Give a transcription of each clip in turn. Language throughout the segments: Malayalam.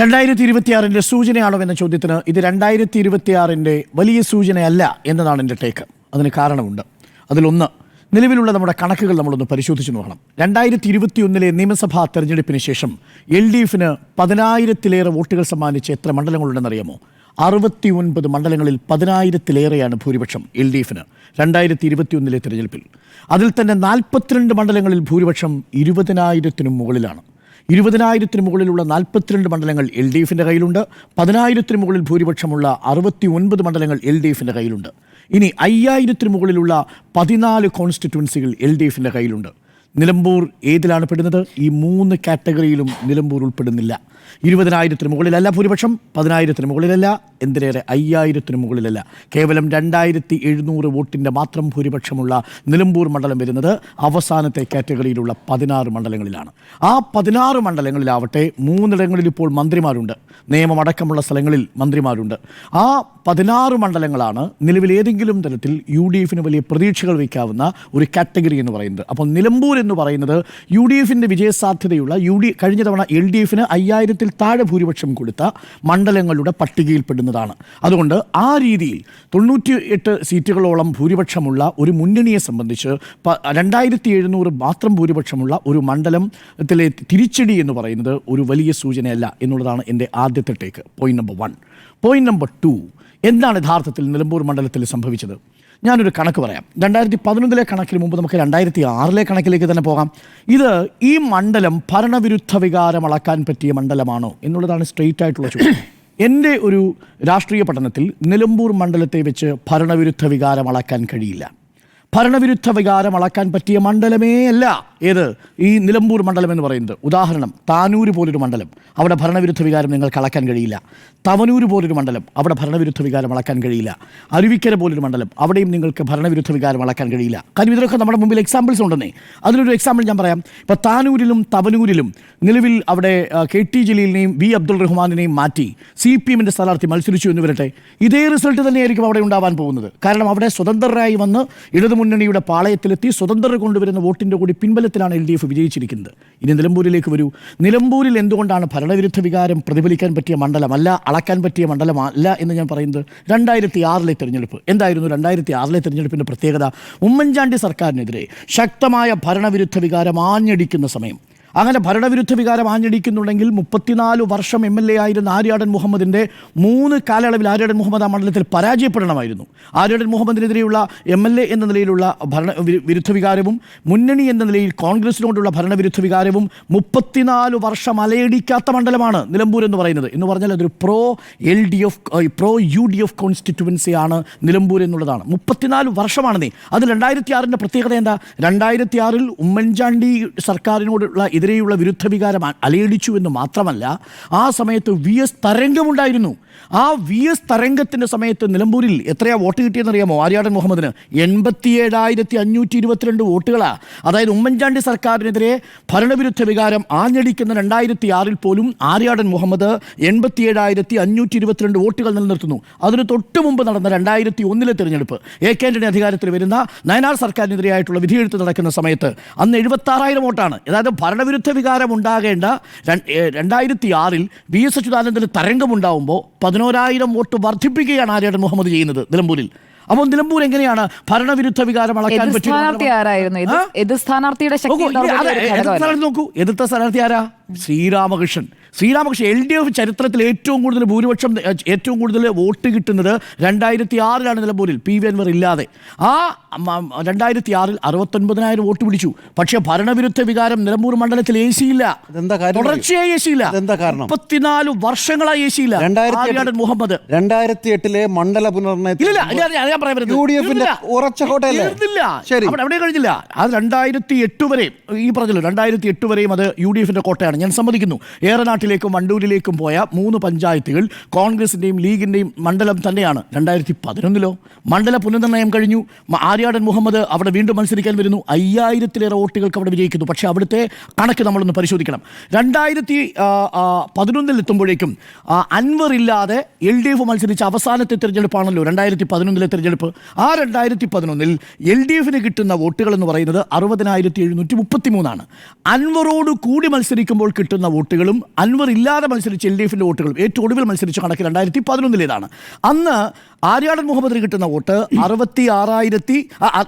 രണ്ടായിരത്തി ഇരുപത്തിയാറിന്റെ സൂചനയാണോ എന്ന ചോദ്യത്തിന് ഇത് രണ്ടായിരത്തി ഇരുപത്തിയാറിന്റെ വലിയ സൂചനയല്ല എന്നതാണ് എന്റെ ടേക്ക് അതിന് കാരണമുണ്ട്. അതിലൊന്ന് നിലവിലുള്ള നമ്മുടെ കണക്കുകൾ നമ്മളൊന്ന് പരിശോധിച്ച് നോക്കണം. രണ്ടായിരത്തി ഇരുപത്തിയൊന്നിലെ നിയമസഭാ തെരഞ്ഞെടുപ്പിന് ശേഷം എൽ ഡി എഫിന് പതിനായിരത്തിലേറെ വോട്ടുകൾ സമ്മാനിച്ച് എത്ര മണ്ഡലങ്ങളുണ്ടെന്നറിയാമോ? അറുപത്തി ഒൻപത് മണ്ഡലങ്ങളിൽ പതിനായിരത്തിലേറെയാണ് ഭൂരിപക്ഷം എൽ ഡി എഫിന് രണ്ടായിരത്തി ഇരുപത്തിയൊന്നിലെ തെരഞ്ഞെടുപ്പിൽ. അതിൽ തന്നെ നാൽപ്പത്തിരണ്ട് മണ്ഡലങ്ങളിൽ ഭൂരിപക്ഷം ഇരുപതിനായിരത്തിനും മുകളിലാണ്. ഇരുപതിനായിരത്തിന് മുകളിലുള്ള നാൽപ്പത്തിരണ്ട് മണ്ഡലങ്ങൾ എൽ ഡി എഫിന്റെ കയ്യിലുണ്ട്. പതിനായിരത്തിന് മുകളിൽ ഭൂരിപക്ഷമുള്ള അറുപത്തി ഒൻപത് മണ്ഡലങ്ങൾ എൽ ഡി എഫിന്റെ കയ്യിലുണ്ട്. ഇനി അയ്യായിരത്തിന് മുകളിലുള്ള പതിനാല് കോൺസ്റ്റിറ്റ്യുവൻസികൾ എൽ ഡി എഫിന്റെ കയ്യിലുണ്ട്. നിലമ്പൂർ ഏതിലാണ് പെടുന്നത്? ഈ മൂന്ന് കാറ്റഗറിയിലും നിലമ്പൂർ ഉൾപ്പെടുന്നില്ല. ഇരുപതിനായിരത്തിന് മുകളിലല്ല ഭൂരിപക്ഷം പതിനായിരത്തിന് മുകളിലല്ല എന്തിനേറെ അയ്യായിരത്തിന് മുകളിലല്ല. കേവലം രണ്ടായിരത്തി എഴുന്നൂറ് വോട്ടിന്റെ മാത്രം ഭൂരിപക്ഷമുള്ള നിലമ്പൂർ മണ്ഡലം വരുന്നത് അവസാനത്തെ കാറ്റഗറിയിലുള്ള പതിനാറ് മണ്ഡലങ്ങളിലാണ്. ആ പതിനാറ് മണ്ഡലങ്ങളിലാവട്ടെ മൂന്നിടങ്ങളിൽ ഇപ്പോൾ മന്ത്രിമാരുണ്ട്. നിയമമടക്കമുള്ള സ്ഥലങ്ങളിൽ മന്ത്രിമാരുണ്ട്. ആ പതിനാറ് മണ്ഡലങ്ങളാണ് നിലവിൽ ഏതെങ്കിലും തരത്തിൽ യു ഡി എഫിന് വലിയ പ്രതീക്ഷകൾ വയ്ക്കാവുന്ന ഒരു കാറ്റഗറി എന്ന് പറയുന്നത്. അപ്പോൾ നിലമ്പൂർ എന്ന് പറയുന്നത് യു ഡി എഫിന്റെ വിജയസാധ്യതയുള്ള യു ഡി കഴിഞ്ഞ തവണ എൽ ഡി എഫിന് അയ്യായിരത്തിൽ താഴെ ഭൂരിപക്ഷം കൊടുത്ത മണ്ഡലങ്ങളുടെ പട്ടികയിൽപ്പെടുന്നതാണ്. അതുകൊണ്ട് ആ രീതിയിൽ തൊണ്ണൂറ്റി എട്ട് സീറ്റുകളോളം ഭൂരിപക്ഷമുള്ള ഒരു മുന്നണിയെ സംബന്ധിച്ച് രണ്ടായിരത്തി എഴുന്നൂറ് മാത്രം ഭൂരിപക്ഷമുള്ള ഒരു മണ്ഡലത്തിലെ തിരിച്ചടി എന്ന് പറയുന്നത് ഒരു വലിയ സൂചനയല്ല എന്നുള്ളതാണ് എന്റെ ആദ്യത്തെ take point number one point number two എന്താണ് യഥാർത്ഥത്തിൽ നിലമ്പൂർ മണ്ഡലത്തിൽ സംഭവിച്ചത്? ഞാനൊരു കണക്ക് പറയാം. രണ്ടായിരത്തി പതിനൊന്നിലെ കണക്കിന് മുമ്പ് നമുക്ക് രണ്ടായിരത്തി ആറിലെ കണക്കിലേക്ക് തന്നെ പോകാം. ഇത് ഈ മണ്ഡലം ഭരണവിരുദ്ധ വികാരം അളക്കാൻ പറ്റിയ മണ്ഡലമാണോ എന്നുള്ളതാണ് സ്ട്രെയിറ്റ് ആയിട്ടുള്ള ചോദ്യം. എന്റെ ഒരു രാഷ്ട്രീയ പഠനത്തിൽ നിലമ്പൂർ മണ്ഡലത്തെ വെച്ച് ഭരണവിരുദ്ധ വികാരം അളക്കാൻ കഴിയില്ല. ഭരണവിരുദ്ധ വികാരം അളക്കാൻ പറ്റിയ മണ്ഡലമേ അല്ല. ഏത്? ഈ നിലമ്പൂർ മണ്ഡലം എന്ന് പറയുന്നത്. ഉദാഹരണം താനൂർ പോലൊരു മണ്ഡലം അവിടെ ഭരണവിരുദ്ധ വികാരം നിങ്ങൾക്ക് അളക്കാൻ കഴിയില്ല. തവനൂർ പോലൊരു മണ്ഡലം അവിടെ ഭരണവിരുദ്ധ വികാരം അളക്കാൻ കഴിയില്ല. അരുവിക്കര പോലൊരു മണ്ഡലം അവിടെയും നിങ്ങൾക്ക് ഭരണവിരുദ്ധ വികാരം അളക്കാൻ കഴിയില്ല. കാര്യം ഇതിലൊക്കെ നമ്മുടെ മുമ്പിൽ എക്സാമ്പിൾസ് ഉണ്ടെന്നേ. അതിലൊരു എക്സാമ്പിൾ ഞാൻ പറയാം. ഇപ്പോൾ താനൂരിലും തവനൂരിലും നിലവിൽ അവിടെ കെ ടി ജലീലിനെയും വി അബ്ദുൾ റഹ്മാനിനെയും മാറ്റി സി പി എമ്മിന്റെ സ്ഥാനാർത്ഥി മത്സരിച്ചു എന്ന് വരട്ടെ. ഇതേ റിസൾട്ട് തന്നെയായിരിക്കും അവിടെ ഉണ്ടാവാൻ പോകുന്നത്. കാരണം അവിടെ സ്വതന്ത്രരായി വന്ന് ഇടതുമുന്നണിയുടെ പാളയത്തിലെത്തി സ്വതന്ത്രർ കൊണ്ടുവരുന്ന വോട്ടിന്റെ കൂടി പിൻബലത്തിലാണ് എൽ ഡി എഫ് വിജയിച്ചിരിക്കുന്നത്. ഇനി നിലമ്പൂരിലേക്ക് വരൂ. നിലമ്പൂരിൽ എന്തുകൊണ്ടാണ് ഭരണവിരുദ്ധ വികാരം പ്രതിഫലിക്കാൻ പറ്റിയ മണ്ഡലമല്ല അളക്കാൻ പറ്റിയ മണ്ഡലമല്ല എന്ന് ഞാൻ പറയുന്നത്? രണ്ടായിരത്തി ആറിലെ തെരഞ്ഞെടുപ്പ്. എന്തായിരുന്നു രണ്ടായിരത്തി ആറിലെ തെരഞ്ഞെടുപ്പിന്റെ പ്രത്യേകത? ഉമ്മൻചാണ്ടി സർക്കാരിനെതിരെ ശക്തമായ ഭരണവിരുദ്ധ വികാരം ആഞ്ഞടിക്കുന്ന സമയം. അങ്ങനെ ഭരണവിരുദ്ധ വികാരം ആഞ്ഞടിക്കുന്നുണ്ടെങ്കിൽ മുപ്പത്തിനാല് വർഷം എം എൽ എ ആയിരുന്ന ആര്യാടൻ മുഹമ്മദിന്റെ മൂന്ന് കാലയളവിൽ ആര്യാടൻ മുഹമ്മദ് ആ മണ്ഡലത്തിൽ പരാജയപ്പെടണമായിരുന്നു. ആര്യാടൻ മുഹമ്മദിനെതിരെയുള്ള എം എൽ എ എന്ന നിലയിലുള്ള ഭരണ വിരുദ്ധ വികാരവും മുന്നണി എന്ന നിലയിൽ കോൺഗ്രസിനോടുള്ള ഭരണവിരുദ്ധ വികാരവും മുപ്പത്തിനാല് വർഷം അലയടിക്കാത്ത മണ്ഡലമാണ് നിലമ്പൂർ എന്ന് പറയുന്നത്. എന്ന് പറഞ്ഞാൽ അതൊരു pro L D F pro U D F കോൺസ്റ്റിറ്റ്യുവൻസിയാണ് Nilambur എന്നുള്ളതാണ്. മുപ്പത്തിനാല് വർഷമാണ് നീ അത് രണ്ടായിരത്തി ആറിന്റെ പ്രത്യേകത എന്താ? രണ്ടായിരത്തി ആറിൽ ഉമ്മൻചാണ്ടി സർക്കാരിനോടുള്ള എതിരെയുള്ള വിരുദ്ധ വികാരം അ- അലയടിച്ചു എന്ന് മാത്രമല്ല ആ സമയത്ത് വി എസ് തരംഗമുണ്ടായിരുന്നു. ആ വി എസ് തരംഗത്തിന്റെ സമയത്ത് നിലമ്പൂരിൽ എത്രയാ വോട്ട് കിട്ടിയെന്നറിയാമോ? ആര്യാടൻ മുഹമ്മദിന് എൺപത്തിയേഴായിരത്തി അഞ്ഞൂറ്റി ഇരുപത്തിരണ്ട് വോട്ടുകളാണ് അതായത് ഉമ്മൻചാണ്ടി സർക്കാരിനെതിരെ ഭരണവിരുദ്ധ വികാരം ആഞ്ഞടിക്കുന്ന രണ്ടായിരത്തി ആറിൽ പോലും ആര്യാടൻ മുഹമ്മദ് എൺപത്തിയേഴായിരത്തി അഞ്ഞൂറ്റി ഇരുപത്തിരണ്ട് വോട്ടുകൾ നിലനിർത്തുന്നു. അതിന് തൊട്ട് മുമ്പ് നടന്ന രണ്ടായിരത്തി ഒന്നിലെ തെരഞ്ഞെടുപ്പ് എ കെ ആന്റണി അധികാരത്തിൽ വരുന്ന നയനാർ സർക്കാരിനെതിരെയായിട്ടുള്ള വിധിയെഴുത്ത് നടക്കുന്ന സമയത്ത് അന്ന് എഴുപത്താറായിരം വോട്ടാണ്. അതായത് ഭരണവിരുദ്ധ വികാരം ഉണ്ടാകേണ്ട രണ്ടായിരത്തി ആറിൽ വി എസ് അച്യുതാനന്ദന് തരംഗമുണ്ടാവുമ്പോൾ പതിനോരായിരം വോട്ട് വർദ്ധിപ്പിക്കുകയാണ് ആര്യാടൻ മുഹമ്മദ് ചെയ്യുന്നത് നിലമ്പൂരിൽ. അപ്പോൾ നിലമ്പൂർ എങ്ങനെയാണ് ഭരണവിരുദ്ധ വികാരം അളക്കാൻ സ്ഥാനാർത്ഥിയുടെ നോക്കൂ, എതിർത്ത സ്ഥാനാർത്ഥി ആരാ? Sreeramakrishnan. Sreeramakrishnan L D F ചരിത്രത്തിൽ ഏറ്റവും കൂടുതൽ ഭൂരിപക്ഷം ഏറ്റവും കൂടുതൽ വോട്ട് കിട്ടുന്നത് രണ്ടായിരത്തി ആറിലാണ് നിലമ്പൂരിൽ. പി വി അൻവർ ഇല്ലാതെ. ആ രണ്ടായിരത്തി ആറിൽ അറുപത്തൊൻപതിനായിരം വോട്ട് പിടിച്ചു. പക്ഷേ ഭരണവിരുദ്ധ വികാരം നിലമ്പൂർ മണ്ഡലത്തിൽ എ കാര്യം പറയൂ. തുടർച്ചയായി എ അതെന്താ കാരണം? മുപ്പത്തിനാല് വർഷങ്ങളായി എ സി ഇല്ല മുഹമ്മദ്? രണ്ടായിരത്തി എട്ടിലെ മണ്ഡല ഇല്ല ഇല്ല, യു ഡി എഫിന്റെ ഉറച്ച കോട്ടയല്ലേ? അവിടെ കഴിഞ്ഞില്ല. അത് രണ്ടായിരത്തി എട്ട് വരെയും ഈ പറഞ്ഞല്ലോ രണ്ടായിരത്തി എട്ട് വരെയും അത് യു ഡി എഫിന്റെ കോട്ടയാണ്. ഞാൻ സമ്മതിക്കുന്നു. ഏറനാട്ടിലേക്കും വണ്ടൂരിലേക്കും പോയ മൂന്ന് പഞ്ചായത്തുകൾ കോൺഗ്രസിന്റെയും ലീഗിന്റെയും മണ്ഡലം തന്നെയാണ്. രണ്ടായിരത്തി പതിനൊന്നിലോ മണ്ഡല പുനർനിർണയം കഴിഞ്ഞു. ആര്യാടൻ മുഹമ്മദ് അവിടെ വീണ്ടും മത്സരിക്കാൻ വരുന്നു. അയ്യായിരത്തിലേറെ വോട്ടുകൾക്ക് അവിടെ വിജയിക്കുന്നു. പക്ഷേ അവിടുത്തെ കണക്ക് നമ്മളൊന്ന് പരിശോധിക്കണം. രണ്ടായിരത്തി പതിനൊന്നിൽ എത്തുമ്പോഴേക്കും അൻവർ ഇല്ലാതെ എൽ ഡി എഫ് മത്സരിച്ച അവസാനത്തെ തിരഞ്ഞെടുപ്പാണല്ലോ രണ്ടായിരത്തി പതിനൊന്നിലെ തിരഞ്ഞെടുപ്പ്. ആ രണ്ടായിരത്തി പതിനൊന്നിൽ എൽ ഡി എഫിന് കിട്ടുന്ന വോട്ടുകൾ എന്ന് പറയുന്നത് അറുപതിനായിരത്തി എഴുന്നൂറ്റി മുപ്പത്തി മൂന്നാണ് അൻവറോട് കൂടി മത്സരിക്കുമ്പോൾ കിട്ടുന്ന വോട്ടുകളും അൻവർ ഇല്ലാതെ മത്സരിച്ച എൽ ഡി എഫിന്റെ വോട്ടുകളും ഏറ്റവും ഒടുവിൽ മത്സരിച്ച കണക്ക് രണ്ടായിരത്തി പതിനൊന്നിലേതാണ്. അന്ന് ആര്യാടൻ മുഹമ്മദിന് കിട്ടുന്ന വോട്ട് അറുപത്തി ആറായിരത്തി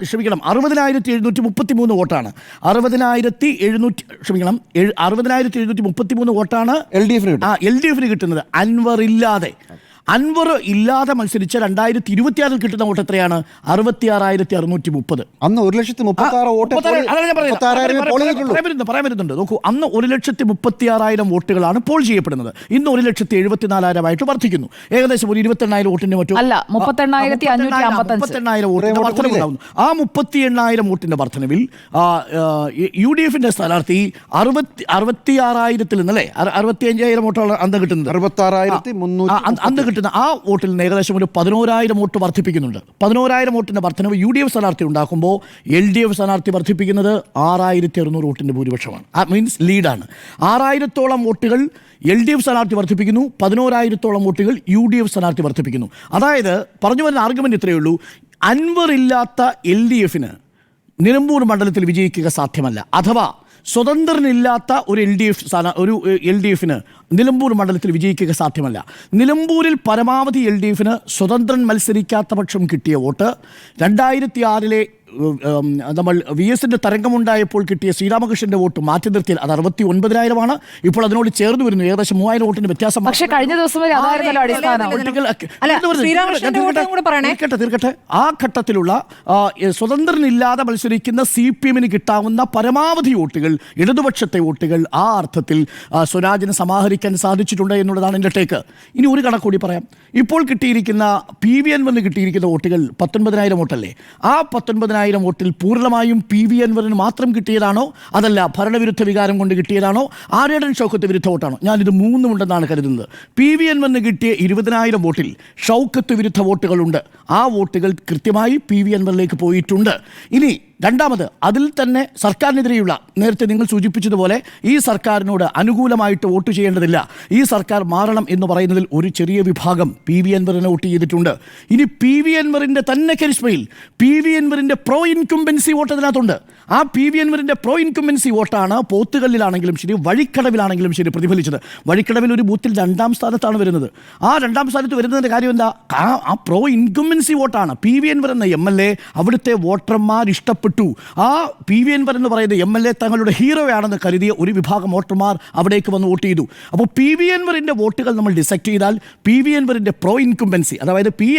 ക്ഷമിക്കണം അറുപതിനായിരത്തി എഴുന്നൂറ്റി മുപ്പത്തി മൂന്ന് വോട്ടാണ്. അറുപതിനായിരത്തി എഴുന്നൂറ്റി ക്ഷമിക്കണം അറുപതിനായിരത്തി എഴുന്നൂറ്റി മുപ്പത്തി മൂന്ന് വോട്ടാണ് എൽ ഡി എഫിന് എൽ ഡി എഫിന് കിട്ടുന്നത് അൻവർ ഇല്ലാതെ. അൻവർ ഇല്ലാതെ മത്സരിച്ച രണ്ടായിരത്തി ഇരുപത്തിയാറിൽ കിട്ടുന്ന വോട്ട് എത്രയാണ്? അറുപത്തി ആറായിരത്തി അറുന്നൂറ്റി മുപ്പത് അന്ന് ഒരു ലക്ഷത്തി പറയാൻ- വരുന്നുണ്ട്, നോക്കൂ അന്ന് ഒരു ലക്ഷത്തി മുപ്പത്തി ആറായിരം വോട്ടുകളാണ് പോൾ ചെയ്യപ്പെടുന്നത്. ഇന്ന് ഒരു ലക്ഷത്തി എഴുപത്തിനാലായിരമായിട്ട് വർദ്ധിക്കുന്നു. ഏകദേശം ഒരു ഇരുപത്തെണ്ണായിരം വോട്ടിന്റെ മറ്റോ അല്ല, മുപ്പത്തെണ്ണായിരത്തി മുപ്പത്തെണ്ണായിരം വോട്ടിന്റെ വോട്ട് വർധനവ് ഉണ്ടാകുന്നു ആ മുപ്പത്തി എണ്ണായിരം വോട്ടിന്റെ വർധനവിൽ യു ഡി എഫിന്റെ സ്ഥാനാർത്ഥി അറുപത്തി അറുപത്തി ആറായിരത്തിൽ നിന്നല്ലേ അറുപത്തി അഞ്ചായിരം വോട്ടാണ് അന്ന് കിട്ടുന്നത്. അറുപത്തി ആറായിരത്തി അന്ന് കിട്ടുന്ന ആ വോട്ടിൽ നിന്ന് ഏകദേശം ഒരു പതിനോരായിരം വോട്ട് വർദ്ധിപ്പിക്കുന്നുണ്ട്. പതിനോരായിരം വോട്ടിന്റെ വർധനവ് യു ഡി എഫ് സ്ഥാനാർത്ഥി ഉണ്ടാക്കുമ്പോൾ എൽ ഡി എഫ് സ്ഥാനാർത്ഥി വർദ്ധിപ്പിക്കുന്നത് ആറായിരത്തി അറുന്നൂറ് വോട്ടിന്റെ ഭൂരിപക്ഷമാണ് മീൻസ് ലീഡാണ് ആറായിരത്തോളം വോട്ടുകൾ എൽ ഡി എഫ് സ്ഥാനാർത്ഥി വർദ്ധിപ്പിക്കുന്നു പതിനോരായിരത്തോളം വോട്ടുകൾ യു ഡി എഫ് സ്ഥാനാർത്ഥി വർദ്ധിപ്പിക്കുന്നു. അതായത് പറഞ്ഞു വരുന്ന ആർഗ്യുമെന്റ് ഇത്രയേ ഉള്ളൂ. അൻവർ ഇല്ലാത്ത എൽ ഡി എഫിന് നിലമ്പൂർ മണ്ഡലത്തിൽ വിജയിക്കുക സാധ്യമല്ല. അഥവാ സ്വതന്ത്രനില്ലാത്ത ഒരു എൽ ഡി എഫ് സ്ഥാന ഒരു എൽ ഡി എഫിന് നിലമ്പൂർ മണ്ഡലത്തിൽ വിജയിക്കുക സാധ്യമല്ല. നിലമ്പൂരിൽ പരമാവധി എൽ ഡി എഫിന് സ്വതന്ത്രൻ മത്സരിക്കാത്ത പക്ഷം കിട്ടിയ വോട്ട് രണ്ടായിരത്തി ആറിലെ നമ്മൾ വി എസിന്റെ തരംഗമുണ്ടായപ്പോൾ കിട്ടിയ ശ്രീരാമകൃഷ്ണന്റെ വോട്ട് മാറ്റി നിർത്തിയാൽ അത് അറുപത്തി ഒൻപതിനായിരമാണ് ഇപ്പോൾ അതിനോട് ചേർന്ന് വരുന്നു. ഏകദേശം മൂവായിരം വോട്ടിന്റെ വ്യത്യാസം. പക്ഷേ കഴിഞ്ഞ ദിവസം വരെ തീർക്കട്ടെ, ആ ഘട്ടത്തിലുള്ള സ്വതന്ത്രനില്ലാതെ മത്സരിക്കുന്ന സി പി എമ്മിന് കിട്ടാവുന്ന പരമാവധി വോട്ടുകൾ ഇടതുപക്ഷത്തെ വോട്ടുകൾ ആ അർത്ഥത്തിൽ സ്വരാജിനെ സ്വരാജിന് സമാഹരിക്കാൻ സാധിച്ചിട്ടുണ്ട് എന്നുള്ളതാണ് എന്റെ ടേക്ക് ഇനി ഒരു കണക്ക് കൂടി പറയാം. ഇപ്പോൾ കിട്ടിയിരിക്കുന്ന പി വി എൻ വന്ന് കിട്ടിയിരിക്കുന്ന വോട്ടുകൾ പത്തൊൻപതിനായിരം വോട്ടല്ലേ? ആ പത്തൊൻപതിനായിരം വോട്ടിൽ പൂർണമായും പി വി അൻവറിന് മാത്രം കിട്ടിയതാണോ? അതല്ല ഭരണവിരുദ്ധ വികാരം കൊണ്ട് കിട്ടിയതാണോ? ആര്യടൻ ഷൗക്കത്ത് വിരുദ്ധ വോട്ടാണോ? ഞാനിത് മൂന്നുമുണ്ടെന്നാണ് കരുതുന്നത്. പി വി അൻവറിന് കിട്ടിയ ഇരുപതിനായിരം വോട്ടിൽ ഷൗക്കത്ത് വിരുദ്ധ വോട്ടുകളുണ്ട്. ആ വോട്ടുകൾ കൃത്യമായി പി വി അൻവറിലേക്ക് പോയിട്ടുണ്ട്. ഇനി രണ്ടാമത് അതിൽ തന്നെ സർക്കാരിനെതിരെയുള്ള നേരത്തെ നിങ്ങൾ സൂചിപ്പിച്ചതുപോലെ ഈ സർക്കാരിനോട് അനുകൂലമായിട്ട് വോട്ട് ചെയ്യേണ്ടതില്ല. ഈ സർക്കാർ മാറണം എന്ന് പറയുന്നതിൽ ഒരു ചെറിയ വിഭാഗം പി വി അൻവറിനെ വോട്ട് ചെയ്തിട്ടുണ്ട്. ഇനി പി വി അൻവറിന്റെ തന്നെ കരിസ്മയിൽ പി വി അൻവറിന്റെ പ്രോ ഇൻകുംബൻസി വോട്ട് അതിനകത്തുണ്ട്. ആ പി വി അൻവറിന്റെ പ്രോ ഇൻകുംബൻസി വോട്ടാണ് പോത്തുകല്ലിലാണെങ്കിലും ശരി വഴിക്കടവിലാണെങ്കിലും ശരി പ്രതിഫലിച്ചത്. വഴിക്കടവിൽ ഒരു ബൂത്തിൽ രണ്ടാം സ്ഥാനത്താണ് വരുന്നത്. ആ രണ്ടാം സ്ഥാനത്ത് വരുന്നതിന്റെ കാര്യം എന്താ? ആ പ്രോ ഇൻകുംബൻസി വോട്ടാണ്. പി വി അൻവർ എന്ന എം എൽ എ അവിടുത്തെ വോട്ടർമാർ ഇഷ്ടപ്പെട്ടു ആ പി വി എൻവർ എന്ന് പറയുന്ന എം എൽ എ തങ്ങളുടെ ഹീറോയാണെന്ന് കരുതിയ ഒരു വിഭാഗം വോട്ടർമാർ അവിടേക്ക് വന്ന് വോട്ട് ചെയ്തു. അപ്പോൾ പി വി എൻവറിന്റെ വോട്ടുകൾ നമ്മൾ ഡിസക്ട് ചെയ്താൽ പി വി എൻവറിന്റെ പ്രോ ഇൻകുംബൻസി അതായത് പി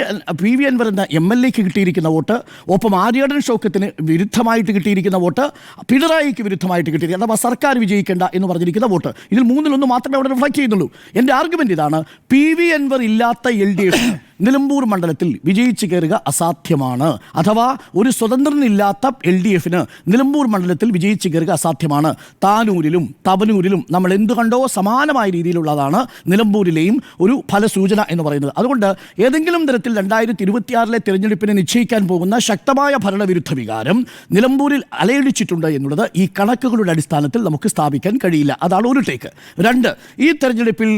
പി വി എൻവർ എന്ന എം എൽ എക്ക് കിട്ടിയിരിക്കുന്ന വോട്ട് ഒപ്പം ആര്യാടൻ ഷോക്കത്തിന് വിരുദ്ധമായിട്ട് കിട്ടിയിരിക്കുന്ന വോട്ട് പിണറായിക്ക് വിരുദ്ധമായിട്ട് കിട്ടിയിരിക്കുന്നത് അഥവാ സർക്കാർ വിജയിക്കേണ്ട എന്ന് പറഞ്ഞിരിക്കുന്ന വോട്ട്. ഇതിൽ മൂന്നിലൊന്ന് മാത്രമേ അവിടെ റിഫ്ലക്ട് ചെയ്യുന്നുള്ളൂ. എന്റെ ആർഗ്യുമെന്റ് ഇതാണ് പി വി എൻവർ ഇല്ലാത്ത എൽ ഡി എഫ് നിലമ്പൂർ മണ്ഡലത്തിൽ വിജയിച്ചു കയറുക അസാധ്യമാണ്. അഥവാ ഒരു സ്വതന്ത്രനില്ലാത്ത എൽ ഡി എഫിന് നിലമ്പൂർ മണ്ഡലത്തിൽ വിജയിച്ചു കയറുക അസാധ്യമാണ്. താനൂരിലും തവനൂരിലും നമ്മൾ എന്തു കണ്ടോ സമാനമായ രീതിയിലുള്ളതാണ് നിലമ്പൂരിലെയും ഒരു ഫലസൂചന എന്ന് പറയുന്നത്. അതുകൊണ്ട് ഏതെങ്കിലും തരത്തിൽ രണ്ടായിരത്തി ഇരുപത്തിയാറിലെ തിരഞ്ഞെടുപ്പിനെ നിശ്ചയിക്കാൻ പോകുന്ന ശക്തമായ ഭരണവിരുദ്ധ വികാരം നിലമ്പൂരിൽ അലയടിച്ചിട്ടുണ്ട് എന്നുള്ളത് ഈ കണക്കുകളുടെ അടിസ്ഥാനത്തിൽ നമുക്ക് സ്ഥാപിക്കാൻ കഴിയില്ല. അതാണ് ഒരു ടേക്ക്. രണ്ട് ഈ തെരഞ്ഞെടുപ്പിൽ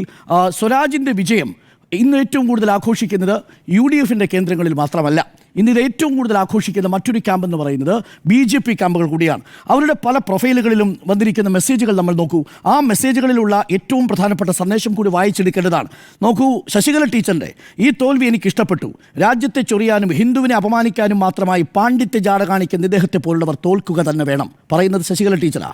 സ്വരാജിന്റെ വിജയം ഇന്ന് ഏറ്റവും കൂടുതൽ ആഘോഷിക്കുന്നത് യു ഡി എഫിന്റെ കേന്ദ്രങ്ങളിൽ മാത്രമല്ല. ഇത് ഏറ്റവും കൂടുതൽ ആഘോഷിക്കുന്ന മറ്റൊരു ക്യാമ്പ് എന്ന് പറയുന്നത് ബി ജെ പി ക്യാമ്പുകൾ കൂടിയാണ്. അവരുടെ പല പ്രൊഫൈലുകളിലും വന്നിരിക്കുന്ന മെസ്സേജുകൾ നമ്മൾ നോക്കൂ. ആ മെസ്സേജുകളിലുള്ള ഏറ്റവും പ്രധാനപ്പെട്ട സന്ദേശം കൂടി വായിച്ചെടുക്കേണ്ടതാണ്. നോക്കൂ ശശികല ടീച്ചറിന്റെ ഈ തോൽവി എനിക്ക് ഇഷ്ടപ്പെട്ടു. രാജ്യത്തെ ചൊറിയാനും ഹിന്ദുവിനെ അപമാനിക്കാനും മാത്രമായി പാണ്ഡിത്യ ജാട കാണിക്കുന്ന ഇദ്ദേഹത്തെ പോലുള്ളവർ തോൽക്കുക തന്നെ വേണം. പറയുന്നത് ശശികല ടീച്ചറാണ്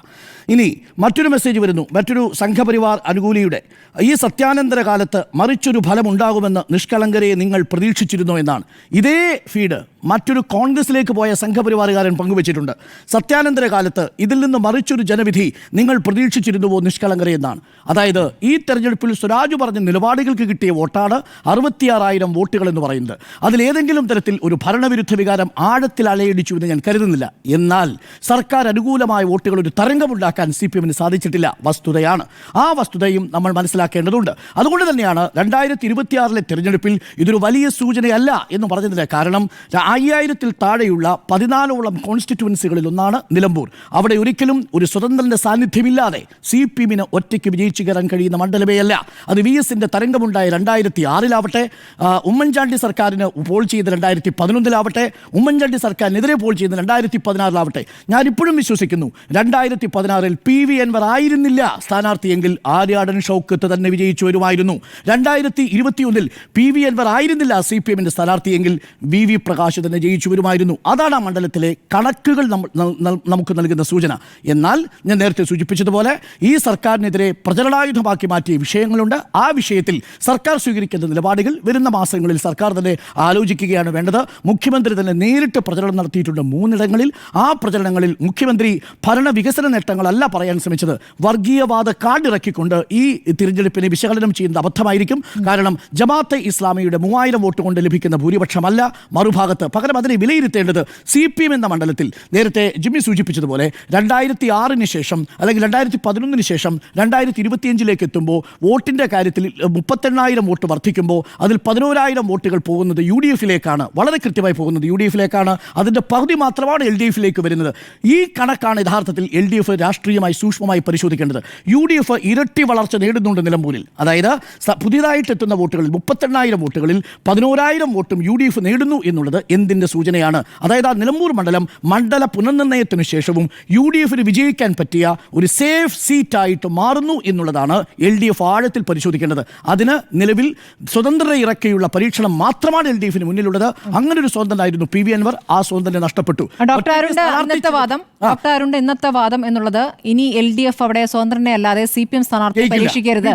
ഇനി മറ്റൊരു മെസ്സേജ് വരുന്നു. മറ്റൊരു സംഘപരിവാർ അനുകൂലിയുടെ. ഈ സത്യാനന്തര കാലത്ത് മറിച്ചൊരു ഫലമുണ്ടാകുമെന്ന് നിഷ്കളങ്കരെ നിങ്ങൾ പ്രതീക്ഷിച്ചിരുന്നോ എന്നാണ്. ഇതേ ഫീഡ് leader മറ്റൊരു കോൺഗ്രസിലേക്ക് പോയ സംഘപരിവാറുകാരൻ പങ്കുവച്ചിട്ടുണ്ട്. സത്യാനന്തര കാലത്ത് ഇതിൽ നിന്ന് മറിച്ചൊരു ജനവിധി നിങ്ങൾ പ്രതീക്ഷിച്ചിരുന്നുവോ നിഷ്കളങ്കരയെന്നാണ് അതായത് ഈ തെരഞ്ഞെടുപ്പിൽ സ്വരാജ് പറഞ്ഞ നിലപാടുകൾക്ക് കിട്ടിയ വോട്ടാണ് അറുപത്തിയാറായിരം വോട്ടുകൾ എന്ന് പറയുന്നത്. അതിലേതെങ്കിലും തരത്തിൽ ഒരു ഭരണവിരുദ്ധ വികാരം ആഴത്തിൽ അലയടിച്ചു എന്ന് ഞാൻ കരുതുന്നില്ല. എന്നാൽ സർക്കാർ അനുകൂലമായ വോട്ടുകൾ ഒരു തരംഗമുണ്ടാക്കാൻ സി പി എമ്മിന് സാധിച്ചിട്ടില്ല. വസ്തുതയാണ്. ആ വസ്തുതയും നമ്മൾ മനസ്സിലാക്കേണ്ടതുണ്ട്. അതുകൊണ്ട് തന്നെയാണ് രണ്ടായിരത്തി ഇരുപത്തിയാറിലെ തിരഞ്ഞെടുപ്പിൽ ഇതൊരു വലിയ സൂചനയല്ല എന്ന് പറഞ്ഞതിന് കാരണം അയ്യായിരത്തിൽ താഴെയുള്ള പതിനാലോളം കോൺസ്റ്റിറ്റ്യുവൻസികളിൽ ഒന്നാണ് നിലമ്പൂർ. അവിടെ ഒരിക്കലും ഒരു സ്വതന്ത്രന്റെ സാന്നിധ്യമില്ലാതെ സി പി എമ്മിന് ഒറ്റയ്ക്ക് വിജയിച്ചു കയറാൻ കഴിയുന്ന മണ്ഡലമേ അല്ല അത് വി എസിന്റെ തരംഗമുണ്ടായ രണ്ടായിരത്തി ആറിലാവട്ടെ ഉമ്മൻചാണ്ടി സർക്കാരിന് പോൾ ചെയ്ത് രണ്ടായിരത്തി പതിനൊന്നിലാവട്ടെ ഉമ്മൻചാണ്ടി സർക്കാരിനെതിരെ പോൾ ചെയ്ത് രണ്ടായിരത്തി പതിനാറിലാവട്ടെ ഞാൻ ഇപ്പോഴും വിശ്വസിക്കുന്നു രണ്ടായിരത്തി പതിനാറിൽ പി വി എൻവർ ആയിരുന്നില്ല. സ്ഥാനാർത്ഥിയെങ്കിൽ ആര്യാടൻ ഷൗക്കത്ത് തന്നെ വിജയിച്ചു വരുമായിരുന്നു. രണ്ടായിരത്തി ഇരുപത്തിയൊന്നിൽ പി വി എൻവർ ആയിരുന്നില്ല സി പി എമ്മിന്റെ സ്ഥാനാർത്ഥിയെങ്കിൽ വി വി പ്രകാശ് തന്നെ ജയിച്ചു വരുമായിരുന്നു അതാണ് ആ മണ്ഡലത്തിലെ കണക്കുകൾ നമുക്ക് നൽകുന്ന സൂചന. എന്നാൽ ഞാൻ നേരത്തെ സൂചിപ്പിച്ചതുപോലെ ഈ സർക്കാരിനെതിരെ പ്രചരണായുധമാക്കി മാറ്റിയ വിഷയങ്ങളുണ്ട്. ആ വിഷയത്തിൽ സർക്കാർ സ്വീകരിക്കുന്ന നിലപാടുകൾ വരുന്ന മാസങ്ങളിൽ സർക്കാർ തന്നെ ആലോചിക്കുകയാണ് വേണ്ടത്. മുഖ്യമന്ത്രി തന്നെ നേരിട്ട് പ്രചരണം നടത്തിയിട്ടുണ്ട് മൂന്നിടങ്ങളിൽ. ആ പ്രചരണങ്ങളിൽ മുഖ്യമന്ത്രി ഭരണ വികസന നേട്ടങ്ങളല്ല പറയാൻ ശ്രമിച്ചത്. വർഗീയവാദ കാർഡിറക്കിക്കൊണ്ട് ഈ തിരഞ്ഞെടുപ്പിനെ വിശകലനം ചെയ്യുന്നത് അബദ്ധമായിരിക്കും. കാരണം ജമാഅത്തെ ഇസ്ലാമിയുടെ മൂവായിരം വോട്ട് കൊണ്ട് ലഭിക്കുന്ന ഭൂരിപക്ഷമല്ല. മറുഭാഗത്ത് പകരം അതിനെ വിലയിരുത്തേണ്ടത് സി പി എം എന്ന മണ്ഡലത്തിൽ നേരത്തെ ജിമ്മി സൂചിപ്പിച്ചതുപോലെ രണ്ടായിരത്തി ആറിന് ശേഷം അല്ലെങ്കിൽ രണ്ടായിരത്തി പതിനൊന്നിന് ശേഷം രണ്ടായിരത്തി ഇരുപത്തിയഞ്ചിലേക്ക് എത്തുമ്പോൾ വോട്ടിന്റെ കാര്യത്തിൽ മുപ്പത്തെണ്ണായിരം വോട്ട് വർദ്ധിക്കുമ്പോൾ അതിൽ പതിനോരായിരം വോട്ടുകൾ പോകുന്നത് യു ഡി എഫിലേക്കാണ്. വളരെ കൃത്യമായി പോകുന്നത് യു ഡി എഫിലേക്കാണ്. അതിന്റെ പകുതി മാത്രമാണ് എൽ ഡി എഫിലേക്ക് വരുന്നത്. ഈ കണക്കാണ് യഥാർത്ഥത്തിൽ എൽ ഡി എഫ് രാഷ്ട്രീയമായി സൂക്ഷ്മമായി പരിശോധിക്കേണ്ടത്. യു ഡി എഫ് ഇരട്ടി വളർച്ച നേടുന്നുണ്ട് നിലമ്പൂരിൽ. അതായത് പുതിയതായിട്ട് എത്തുന്ന വോട്ടുകളിൽ മുപ്പത്തെണ്ണായിരം വോട്ടുകളിൽ പതിനോരായിരം വോട്ടും യു ഡി എഫ് നേടുന്നു എന്നുള്ളത് എന്തിന്റെ സൂചനയാണ്? അതായത് ആ നിലമ്പൂർ മണ്ഡലം മണ്ഡല പുനർനിർണയത്തിന് ശേഷവും യു ഡി എഫിന് വിജയിക്കാൻ പറ്റിയ ഒരു സേഫ് സീറ്റായിട്ട് മാറുന്നു എന്നുള്ളതാണ് എൽ ഡി എഫ് ആഴത്തിൽ പരിശോധിക്കേണ്ടത്. അതിന് നിലവിൽ സ്വതന്ത്ര ഇറക്കിയുള്ള പരീക്ഷണം മാത്രമാണ് എൽ ഡി എഫിന് മുന്നിലുള്ളത്. അങ്ങനെ ഒരു സ്വതന്ത്രനായിരുന്നു പി വി അൻവർ. ആ സ്വാതന്ത്ര്യം നഷ്ടപ്പെട്ടു. ഡോക്ടർ അരുണിന്റെ ഇന്നത്തെ വാദം ആ. ഡോക്ടർ അരുണിന്റെ ഇന്നത്തെ വാദം എന്നുള്ളത് ഇനി എൽ ഡി എഫ് അവിടെ സ്വതന്ത്രനെ അല്ലാതെ സി പി എം സ്ഥാനാർത്ഥി പരീക്ഷിക്കരുത്.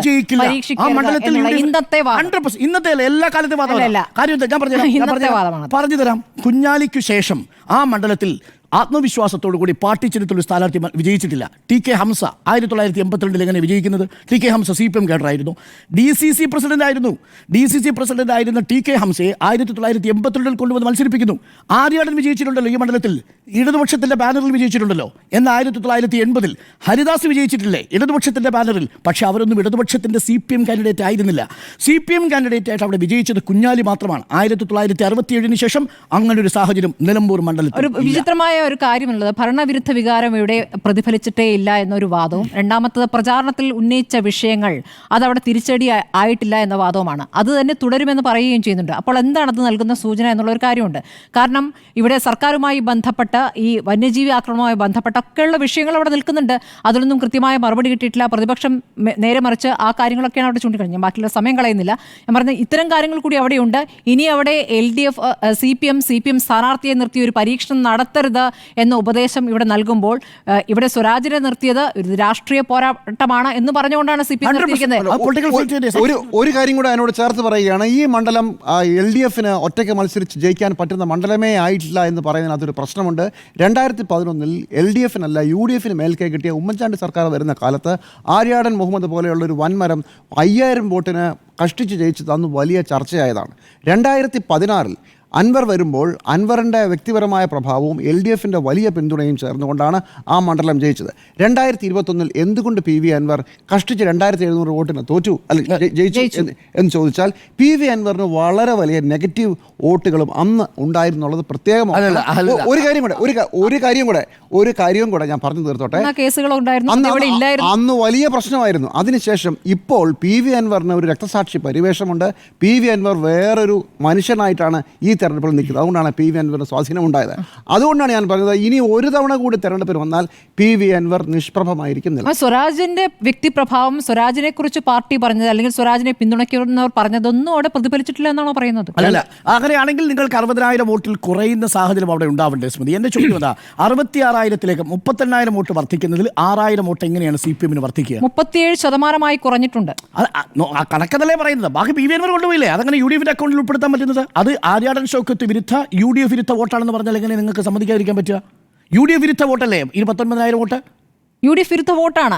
ഇന്നത്തെ വാദം. 100% ഇന്നത്തെ എല്ലാ കാലത്തെ വാദം അല്ല, അല്ല. കാര്യം ഞാൻ പറഞ്ഞു. പറഞ്ഞു തരാം കുഞ്ഞാലിക്കു ശേഷം ആ മണ്ഡലത്തിൽ ആത്മവിശ്വാസത്തോടു കൂടി പാർട്ടി ചരിത്രത്തിൽ ഒരു സ്ഥാനാർത്ഥി വിജയിച്ചിട്ടില്ല. ടി കെ ഹംസ ആയിരത്തി തൊള്ളായിരത്തി എൺപത്തിരണ്ടിൽ എങ്ങനെ വിജയിക്കുന്നത്? T K Hamsa C P M കേഡറായിരുന്നു. D C C president ആയിരുന്നു ഡി സി സി പ്രസിഡന്റ് ആയിരുന്ന ടി കെ ഹംസയെ ആയിരത്തി തൊള്ളായിരത്തി എൺപത്തിരണ്ടിൽ കൊണ്ടുവന്ന് മത്സരിപ്പിക്കുന്നു. ആര്യാടൻ വിജയിച്ചിട്ടുണ്ടല്ലോ ഈ മണ്ഡലത്തിൽ. ഇടതുപക്ഷത്തിന്റെ ബാനറിൽ വിജയിച്ചിട്ടുണ്ടല്ലോ. എന്നാൽ ആയിരത്തി തൊള്ളായിരത്തി എൺപതിൽ ഹരിദാസ് വിജയിച്ചിട്ടില്ലേ ഇടതുപക്ഷത്തിന്റെ ബാനറിൽ? പക്ഷേ അവരൊന്നും ഇടതുപക്ഷത്തിന്റെ സി പി എം കാൻഡിഡേറ്റ് ആയിരുന്നില്ല. സി പി എം കാൻഡിഡേറ്റ് ആയിട്ട് അവിടെ വിജയിച്ചത് കുഞ്ഞാലി മാത്രമാണ്. ആയിരത്തി തൊള്ളായിരത്തി അറുപത്തിയേഴിന് ശേഷം അങ്ങനെ ഒരു സാഹചര്യം നിലമ്പൂർ മണ്ഡലത്തിൽ ഒരു വിചിത്രമായ ഒരു കാര്യമുള്ളത് ഭരണവിരുദ്ധ വികാരം ഇവിടെ പ്രതിഫലിച്ചിട്ടേ ഇല്ല എന്നൊരു വാദവും രണ്ടാമത്തത് പ്രചാരണത്തിൽ ഉന്നയിച്ച വിഷയങ്ങൾ അതവിടെ തിരിച്ചടി ആയിട്ടില്ല എന്ന വാദവുമാണ്. അത് തന്നെ തുടരുമെന്ന് പറയുകയും ചെയ്യുന്നുണ്ട്. അപ്പോൾ എന്താണ് അത് നൽകുന്ന സൂചന എന്നുള്ള ഒരു കാര്യമുണ്ട്. കാരണം ഇവിടെ സർക്കാരുമായി ബന്ധപ്പെട്ട ഈ വന്യജീവി ആക്രമണവുമായി ബന്ധപ്പെട്ട ഒക്കെയുള്ള വിഷയങ്ങൾ അവിടെ നിൽക്കുന്നുണ്ട്. അതിലൊന്നും കൃത്യമായ മറുപടി കിട്ടിയിട്ടില്ല. പ്രതിപക്ഷം നേരെ മറിച്ച് ആ കാര്യങ്ങളൊക്കെയാണ് അവിടെ ചൂണ്ടിക്കഴിഞ്ഞത് ബാക്കിയുള്ള സമയം കളയുന്നില്ല. ഞാൻ പറഞ്ഞ ഇത്തരം കാര്യങ്ങൾ കൂടി അവിടെയുണ്ട്. ഇനി അവിടെ L D F C P M C P M സ്ഥാനാർത്ഥിയെ നിർത്തി ഒരു പരീക്ഷണം നടത്തരുത് എന്ന ഉപദേശം ഇവിടെ നൽകുമ്പോൾ ഇവിടെ സ്വരാജിനെ നിർത്തിയത് ഒരു രാഷ്ട്രീയ പോരാട്ടമാണ് എന്ന് പറഞ്ഞുകൊണ്ടാണ് സി പി എം 100% നിർത്തിയിരിക്കുന്നത്. ആ political ഒ- filter ന്റെ ഒരു ഒരു കാര്യം കൂടെ അതിനോട് ചേർത്ത് പറയുകയാണ് ഈ മണ്ഡലം എൽ ഡി എഫിന് ഒറ്റയ്ക്ക് മത്സരിച്ച് ജയിക്കാൻ പറ്റുന്ന മണ്ഡലമേ ആയിട്ടില്ല എന്ന് പറയുന്നതിനകത്തൊരു പ്രശ്നമുണ്ട്. രണ്ടായിരത്തി പതിനൊന്നിൽ എൽ ഡി എഫിനല്ല യു ഡി എഫിന് മേൽക്കൈ കിട്ടിയ ഉമ്മൻചാണ്ടി സർക്കാർ വരുന്ന കാലത്ത് ആര്യാടൻ മുഹമ്മദ് പോലെയുള്ള ഒരു വൻമരം അയ്യായിരം വോട്ടിന് കഷ്ടിച്ച് ജയിച്ചത് അന്ന് വലിയ ചർച്ചയായതാണ്. രണ്ടായിരത്തി പതിനാറിൽ അൻവർ വരുമ്പോൾ അൻവറിന്റെ വ്യക്തിപരമായ പ്രഭാവവും എൽ ഡി എഫിന്റെ വലിയ പിന്തുണയും ചേർന്നുകൊണ്ടാണ് ആ മണ്ഡലം ജയിച്ചത്. രണ്ടായിരത്തി ഇരുപത്തൊന്നിൽ എന്തുകൊണ്ട് പി വി അൻവർ കഷ്ടിച്ച് രണ്ടായിരത്തി എഴുന്നൂറ് വോട്ടിന് തോറ്റു? അല്ല ജയിച്ചു. എന്ന് ചോദിച്ചാൽ പി വി അൻവറിന് വളരെ വലിയ നെഗറ്റീവ് വോട്ടുകളും അന്ന് ഉണ്ടായിരുന്നുള്ളത് പ്രത്യേകം അല്ലല്ല, അല്ലല്ല. ഒ- ഒരു കാര്യം കൂടെ ഒരു ഒരു കാര്യം കൂടെ ഒരു കാര്യവും കൂടെ ഞാൻ പറഞ്ഞു തീർത്തോട്ടെ. അന്ന് വലിയ പ്രശ്നമായിരുന്നു. അതിനുശേഷം ഇപ്പോൾ പി വി അൻവറിന് ഒരു രക്തസാക്ഷി പരിവേഷമുണ്ട്. പി വി അൻവർ വേറൊരു മനുഷ്യനായിട്ടാണ് ഈ തെരഞ്ഞെടുപ്പിൽ നിൽക്കുന്നത്. അതുകൊണ്ടാണ് പി വി അൻവറിന് സ്വാധീനം ഉണ്ടായത് അതുകൊണ്ടാണ് ഞാൻ പറഞ്ഞത് ഇനി ഒരു തവണ കൂടി തെരഞ്ഞെടുപ്പിൽ വന്നാൽ പി വി അൻവർ നിഷ്പ്രഭമായിരിക്കുന്നില്ല സ്വരാജിന്റെ വ്യക്തിപ്രഭാവം സ്വരാജിനെ കുറിച്ച് പാർട്ടി പറഞ്ഞത് അല്ലെങ്കിൽ സ്വരാജിനെ പിന്തുണയ്ക്കുന്നവർ പറഞ്ഞതൊന്നും അവിടെ പ്രതിഫലിച്ചിട്ടില്ല എന്നാണോ പറയുന്നത്? അല്ല അങ്ങനെയാണെങ്കിൽ നിങ്ങൾക്ക് അറുപതിനായിരം വോട്ടിൽ കുറയുന്ന സാഹചര്യം അവിടെ ഉണ്ടാവണ്ടേ സ്മൃതി? എന്റെ ചോദ്യം അതാ അറുപത്തി ആറായിരത്തിലേക്ക് മുപ്പത്തെണ്ണായിരം വോട്ട് വർദ്ധിക്കുന്നതിൽ ആറായിരം വോട്ട് എങ്ങനെയാണ് സി പി എമ്മിന് വർദ്ധിക്കുക? മുപ്പത്തിയേഴ് ശതമാനമായി കുറഞ്ഞിട്ടുണ്ട്. കണക്കതല്ലേ പറയുന്നത്? ബാക്കി പി വി എൻവർ കൊണ്ടുപോയില്ലേ? അതങ്ങനെ യു ഡി എഫിന്റെ അക്കൗണ്ടിൽ ഉൾപ്പെടുത്താൻ പറ്റുന്നത്? അത് ആര്യാടൻ ഷൗക്കത്ത് വിരുദ്ധ യു ഡി എഫ് വിരുദ്ധ വോട്ടാണെന്ന് പറഞ്ഞാൽ എങ്ങനെ നിങ്ങൾക്ക് സമ്മതിക്കാതിരിക്കാൻ പറ്റുക യു ഡി എഫ് വിരുദ്ധ വോട്ടല്ലേ ഈ പത്തൊൻപതിനായിരം വോട്ട് യു ഡി എഫ് വിരുദ്ധ വോട്ടാണ്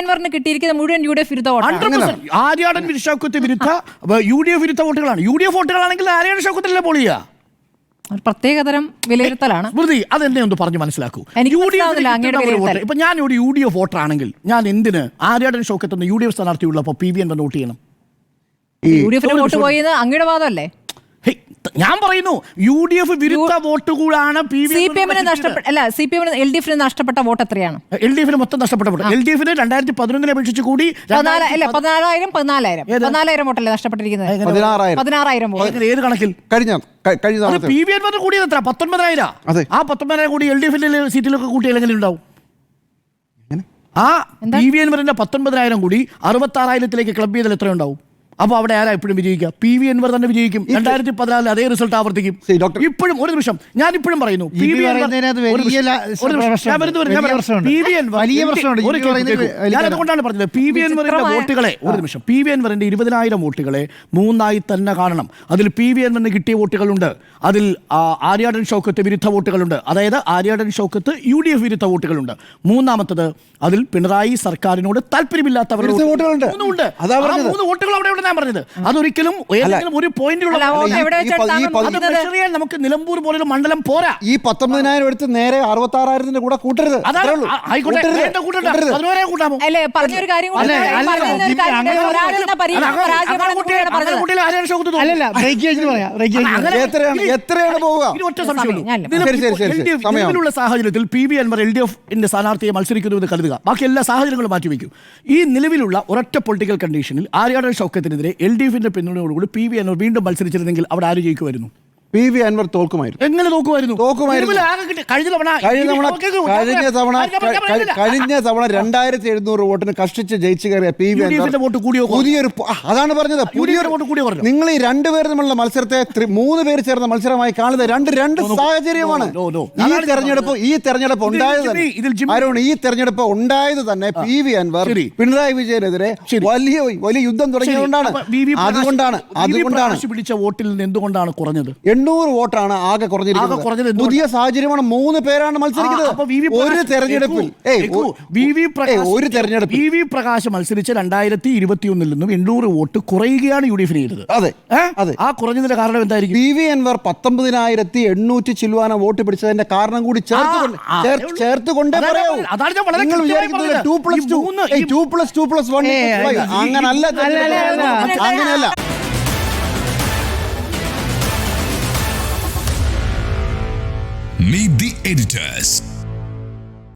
അൻവറിന് കിട്ടിയിരിക്കുന്ന മുഴുവൻ യു ഡി എഫ് വിരുദ്ധ വോട്ടാണ് 100% ആര്യാടൻ ഷൗക്കത്ത് വിരുദ്ധ യു ഡി എഫ് വിരുദ്ധ വോട്ടുകളാണ് യു ഡി എഫ് വോട്ടുകളാണെങ്കിൽ ആര്യാടൻ ഷൗക്കത്തല്ലേ പോൾ ചെയ്യുക ഒരു പ്രത്യേകതരം വിലയിരുത്തലാണ് സ്മൃതി അതെന്നെ ഒന്ന് പറഞ്ഞു മനസ്സിലാക്കൂ. ഇപ്പൊ ഞാൻ ഒരു യു ഡി എഫ് വോട്ടർ ആണെങ്കിൽ ഞാൻ എന്തിന് ആര്യാടൻ ഷൗക്കത്ത് എന്ന യു ഡി എഫ് സ്ഥാനാർത്ഥി ഉള്ളപ്പോൾ പി വി എൻ വന്ന് വോട്ട് ചെയ്യണം യു ഡി എഫിന് വോട്ട് പോയത് അങ്ങയുടെ വാദമല്ലേ ഞാൻ പറയുന്നു യു ഡി എഫ് വിരുദ്ധ വോട്ട് കൂടാണ് പി സി പി എമ്മിന് നഷ്ടപ്പെട്ട അല്ല സി പി എമ്മിന് എൽ ഡി എഫിന് നഷ്ടപ്പെട്ട വോട്ട് എത്രയാണ്? എൽ ഡി എഫിന് മൊത്തം നഷ്ടപ്പെട്ടു എൽ ഡി എഫിന് രണ്ടായിരത്തി പതിനൊന്നിനെ അപേക്ഷിച്ച് കൂടി അല്ല പതിനാലായിരം. പതിനാലായിരം? പതിനാലായിരം വോട്ടല്ലേ നഷ്ടപ്പെട്ടിരിക്കുന്നത്? പതിനാറായിരം. ഏത് ഏത് കണക്കിൽ? കഴിഞ്ഞ കഴിഞ്ഞ പി വി എൻ കൂടിയത് എത്ര? പത്തൊൻപതിനായിരം? ആ പത്തൊൻപതിനായിരം കൂടി എൽ ഡി എഫിന്റെ സീറ്റിലൊക്കെ കൂട്ടിയാൽ എങ്ങനെ ഉണ്ടാവും എങ്ങനെ? ആ പി വി എൻവറിന്റെ പത്തൊൻപതിനായിരം കൂടി അറുപത്തി ആറായിരത്തിലേക്ക് ക്ലബ് ചെയ്താൽ എത്ര ഉണ്ടാവും അപ്പൊ അവിടെ ആരാ ഇപ്പോഴും വിജയിക്കുക? പി വി എൻവർ തന്നെ വിജയിക്കും. രണ്ടായിരത്തി പതിനാലിൽ അതേ റിസൾട്ട് ആവർത്തിക്കും. ഡോക്ടർ. ഇപ്പോഴും ഒരു നിമിഷം. ഞാൻ ഇപ്പോഴും പറയുന്നു. പി വി ഞാൻ അതുകൊണ്ടാണ് പറഞ്ഞത്. പി വി എൻവറിന്റെ വോട്ടുകളെ ഒരു നിമിഷം. പി വി എൻവറിന്റെ ഇരുപതിനായിരം വോട്ടുകളെ മൂന്നായി തന്നെ കാണണം. അതിൽ പി വി എൻവറിന് കിട്ടിയ വോട്ടുകളുണ്ട്. അതിൽ ആര്യാടൻ ഷൗക്കത്ത് വിരുദ്ധ വോട്ടുകളുണ്ട്. അതായത് Aryadan Shoukath U D F വിരുദ്ധ വോട്ടുകളുണ്ട്. മൂന്നാമത്തത് അതിൽ പിണറായി സർക്കാരിനോട് താല്പര്യമില്ലാത്തവരുടെ വോട്ടുകളുണ്ട്. മൂന്ന് വോട്ടുകൾ അവിടെ ഞാൻ പറഞ്ഞത്. അതൊരിക്കലും ഏതെങ്കിലും ഒരു പോയിന്റിലുള്ള നമുക്ക് നിലമ്പൂർ പോലൊരു മണ്ഡലം പോരാ. ഈ പത്തൊമ്പതിനായിരം എടുത്ത് നേരെ അറുപത്തി ആറായിരത്തിന്റെ കൂടെ കൂട്ടരുത്. നിലവിലുള്ള സാഹചര്യത്തിൽ P V Anvar L D എഫിന്റെ സ്ഥാനാർത്ഥിയെ മത്സരിക്കുന്നു എന്ന് കരുതുക. ബാക്കി എല്ലാ സാഹചര്യങ്ങളും മാറ്റിവെക്കും. ഈ നിലവിലുള്ള ഒരൊറ്റ പൊളിറ്റിക്കൽ കണ്ടീഷനിൽ ആര്യാടൻ ഷൗക്കത്തിനെതിരെ എൽ ഡി എഫിന്റെ പിന്തുണയോടുകൂടി പി വി എന്നോട് വീണ്ടും മത്സരിച്ചിരുന്നെങ്കിൽ അവിടെ ആര് പി വി അൻവർ തോൽക്കുമായിരുന്നു എങ്ങനെ തോക്കുമായിരുന്നു തോക്കുമായിരുന്നു. ആകെ കിട്ടി- കഴിഞ്ഞ തവണ കഴിഞ്ഞ തവണ കഴിഞ്ഞ തവണ. കഴിഞ്ഞ തവണ രണ്ടായിരത്തി എഴുന്നൂറ് വോട്ടിന് കഷ്ടിച്ച് ജയിച്ചു കയറിയ പി വി അൻവർ വോട്ട് കൂടിയോ കുറഞ്ഞോ? പുതിയൊരു പ- ആ, അതാണ് പറഞ്ഞത് പുതിയൊരു വോട്ട് കൂടിയോ കുറഞ്ഞോ? നിങ്ങൾ ഈ രണ്ടുപേർ തമ്മിലുള്ള മത്സരത്തെ ത്രി- മൂന്ന് പേര് ചേർന്ന മത്സരമായി കാണുന്നത് രണ്ട് രണ്ട് സാഹചര്യമാണ് നോ, നോ. ഈ അതാണ് തെരഞ്ഞെടുപ്പ് ഈ തെരഞ്ഞെടുപ്പ് ഇതിൽ ഉണ്ടായത് ജിമ്മി, തന്നെ ജിമ്മി- ഈ തെരഞ്ഞെടുപ്പ് ഉണ്ടായത് തന്നെ പി വി അൻവർ ശരി. പിണറായി വിജയനെതിരെ ശരി. വലിയ വലിയ യുദ്ധം ശരി, തുടങ്ങിയതുകൊണ്ടാണ് അപ്പൊ വി വി പ്രകാശ് അതുകൊണ്ടാണ് വി വി അതുകൊണ്ടാണ് പ്രകാശ് പിടിച്ച വോട്ടിൽ നിന്ന് എന്തുകൊണ്ടാണ് കുറഞ്ഞത് എണ്ണൂറ് വോട്ടാണ് ആകെ കുറഞ്ഞിരിക്കുന്നത്. പുതിയ സാഹചര്യമാണ് മൂന്ന് പേരാണ് മത്സരിക്കുന്നത്. വി വി ഒരു തെരഞ്ഞെടുപ്പിൽ. വി വി ഒരു തെരഞ്ഞെടുപ്പ് വി വി പ്രകാശ് മത്സരിച്ച് രണ്ടായിരത്തി ഇരുപത്തിയൊന്നിൽ നിന്നും എണ്ണൂറ് വോട്ട് കുറയുകയാണ് യു ഡി എഫിന് ചെയ്തത്. അതെ അതെ. ആ കുറഞ്ഞതിന്റെ കാരണം എന്തായിരിക്കും? പി വി എൻവർ പത്തൊമ്പതിനായിരത്തി എണ്ണൂറ്റി ചില്ലുവാന വോട്ട് പിടിച്ചതിന്റെ കാരണം കൂടി ചേർത്ത് ചേർത്ത് നിങ്ങൾ കൃത്യമായി വിചാരിക്കുന്നത് two plus two plus two plus one അങ്ങനല്ല. അങ്ങനെയല്ല. Meet the editors.